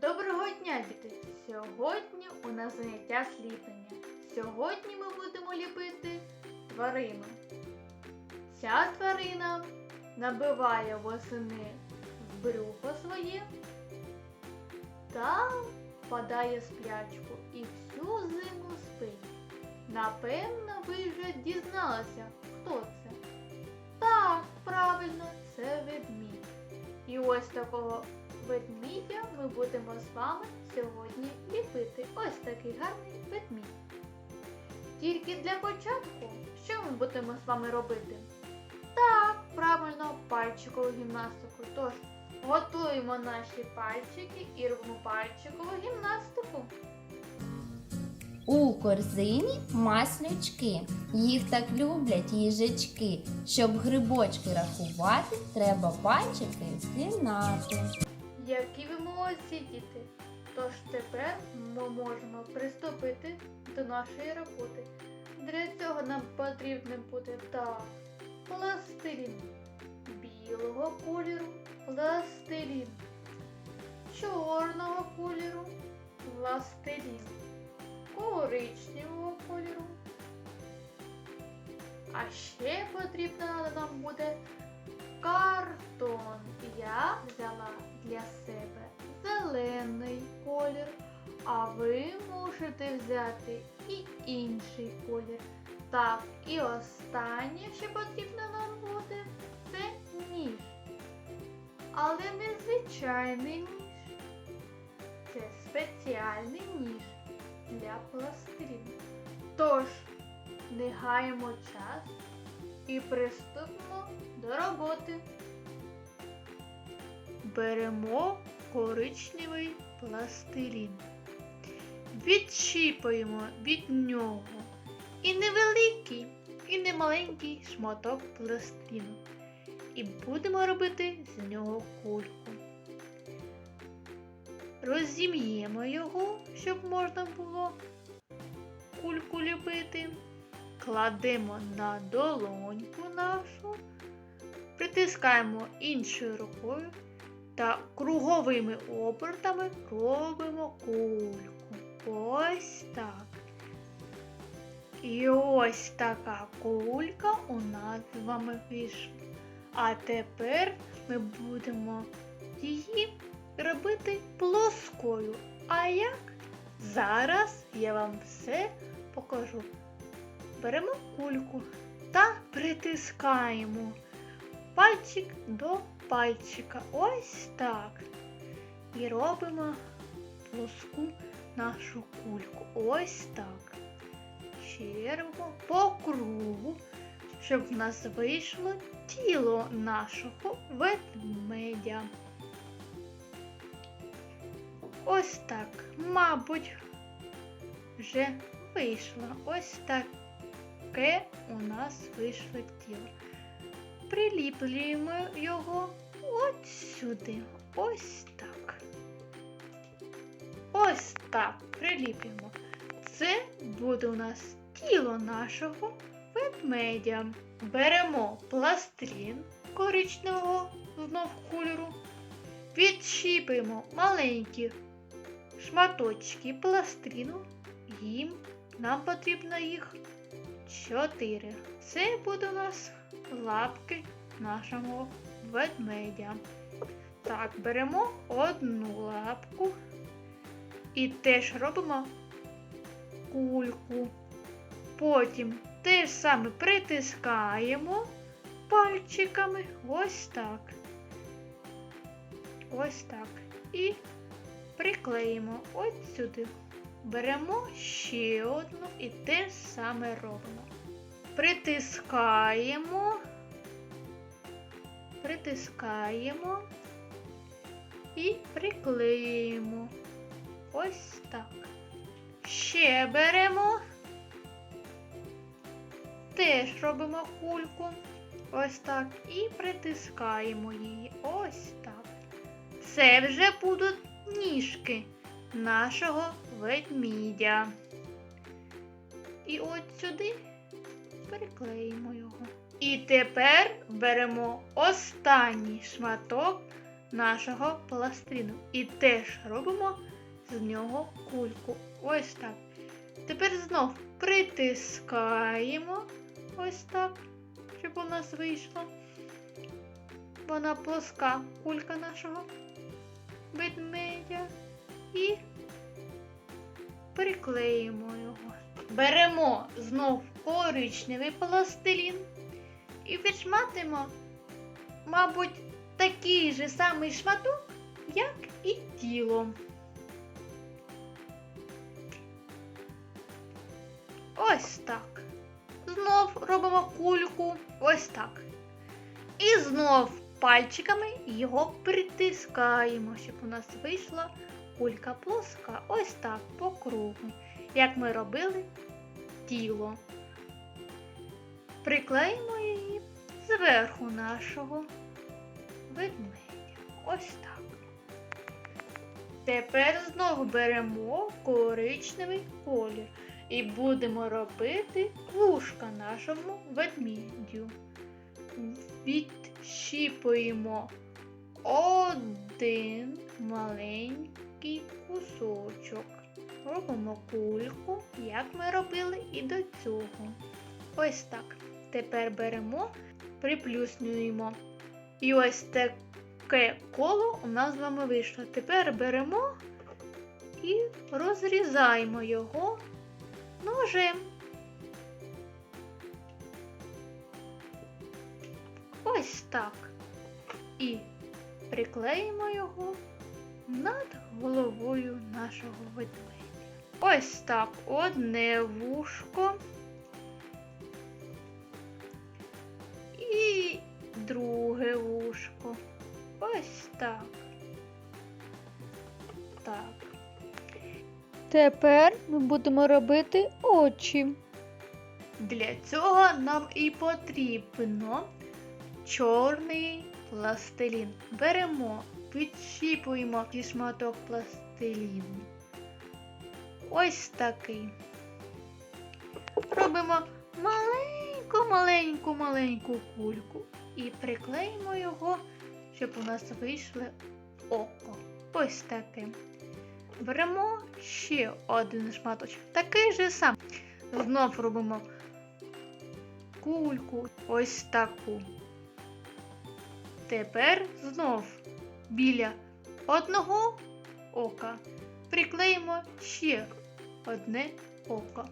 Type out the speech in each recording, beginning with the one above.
Доброго дня, діти! Сьогодні у нас заняття сліплення. Сьогодні ми будемо ліпити тварину. Ця тварина набиває восени в брюхо своє та впадає в сплячку і всю зиму спить. Напевно, ви вже дізналися, хто це. Так, правильно, це ведмідь. І ось такого ведмідя ми будемо з вами сьогодні ліпити. Ось такий гарний ведмідь. Тільки для початку, що ми будемо з вами робити? Так, правильно, пальчикову гімнастику. Тож, готуємо наші пальчики і робимо пальчикову гімнастику. У корзині маслючки. Їх так люблять їжачки. Щоб грибочки рахувати, треба пальчики згинати. Молодці, діти! Тож тепер ми можемо приступити до нашої роботи. Для цього нам потрібно буде так, пластилін білого кольору, пластилін чорного кольору, пластилін коричневого кольору. А ще потрібно нам буде зелений колір, а ви можете взяти і інший колір. Так, і останнє, що потрібно нам буде, це ніж. Але не звичайний ніж. Це спеціальний ніж для пластиліну. Тож, не гаємо час і приступимо до роботи. Беремо коричневий пластилін. Відщіпуємо від нього і невеликий, і немаленький шматок пластиліну. І будемо робити з нього кульку. Розім'ємо його, щоб можна було кульку ліпити. Кладемо на долоньку нашу, притискаємо іншою рукою та круговими обертами робимо кульку. Ось так. І ось така кулька у нас з вами вийшла. А тепер ми будемо її робити плоскою. А як? Зараз я вам все покажу. Беремо кульку та притискаємо пальчик до пальчика. Ось так. І робимо плоску нашу кульку. Ось так. Ще по кругу, щоб в нас вийшло тіло нашого ведмедя. Ось так, мабуть, вже вийшло. Ось таке у нас вийшло тіло. Приліплюємо його от сюди. Ось так. Ось так приліплюємо. Це буде у нас тіло нашого ведмедя. Беремо пластилін коричневого знов кольору, відщіпуємо маленькі шматочки пластиліну. Їм нам потрібно їх 4. Це буде у нас лапки нашого ведмедя. Так, беремо одну лапку і теж робимо кульку. Потім те ж саме притискаємо пальчиками. Ось так. Ось так. І приклеїмо ось сюди. Беремо ще одну і те саме робимо. Притискаємо, притискаємо і приклеїмо. Ось так. Ще беремо, теж робимо кульку. Ось так. І притискаємо її. Ось так. Це вже будуть ніжки нашого ведмідя. І от сюди переклеїмо його. І тепер беремо останній шматок нашого пластину. І теж робимо з нього кульку. Ось так. Тепер знов притискаємо ось так, щоб у нас вийшло. Вона плоска кулька нашого ведмедя. І приклеїмо його. Беремо знов коричневий пластилін і відшматимо, мабуть, такий же самий шматок, як і тіло. Ось так. Знов робимо кульку. Ось так. І знов пальчиками його притискаємо, щоб у нас вийшла кулька плоска. Ось так, по кругу. Як ми робили тіло. Приклеїмо її зверху нашого ведмедя. Ось так. Тепер знову беремо коричневий колір і будемо робити вушка нашому ведмідю. Відщіпуємо один маленький кусочок. Робимо кульку, як ми робили і до цього. Ось так. Тепер беремо, приплюснюємо. І ось таке коло у нас з вами вийшло. Тепер беремо і розрізаємо його ножем. Ось так. І приклеїмо його над головою нашого ведмедя. Ось так одне вушко. І друге вушко. Ось так. Так. Тепер ми будемо робити очі. Для цього нам і потрібно чорний пластилін. Беремо, підщіпуємо і шматок пластиліну. Ось такий. Робимо маленьку, маленьку, маленьку кульку і приклеїмо його, щоб у нас вийшло око. Ось таке. Беремо ще один шматочок. Такий же сам. Знов робимо кульку ось таку. Тепер знов біля одного ока приклеїмо ще одне око.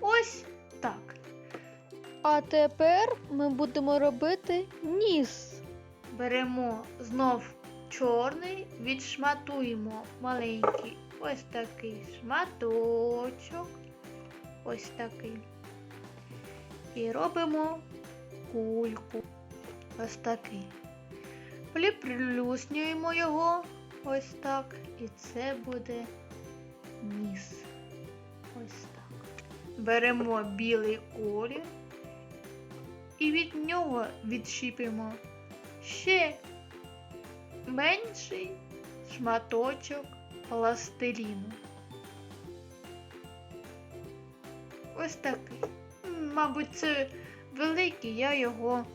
Ось так. А тепер ми будемо робити ніс. Беремо знов чорний, відшматуємо маленький ось такий шматочок. Ось такий. І робимо кульку. Ось такий. Приплюснюємо його ось так. І це буде ніс. Беремо білий колір і від нього відщіпимо ще менший шматочок пластиліну. Ось такий. Мабуть, це великий, я його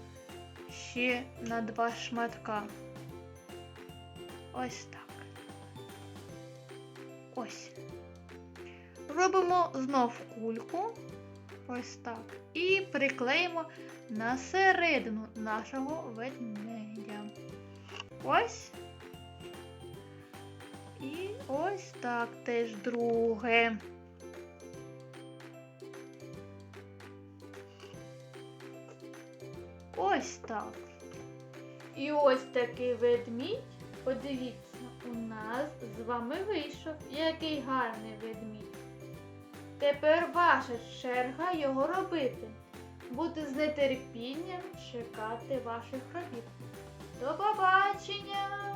ще на два шматка. Ось так. Ось. Робимо знов кульку. Ось так. І приклеїмо на середину нашого ведмедя. Ось. І ось так теж друге. Ось так. І ось такий ведмідь, подивіться, у нас з вами вийшов. Який гарний ведмідь. Тепер ваша черга його робити. Буду з нетерпінням чекати ваших робіт. До побачення!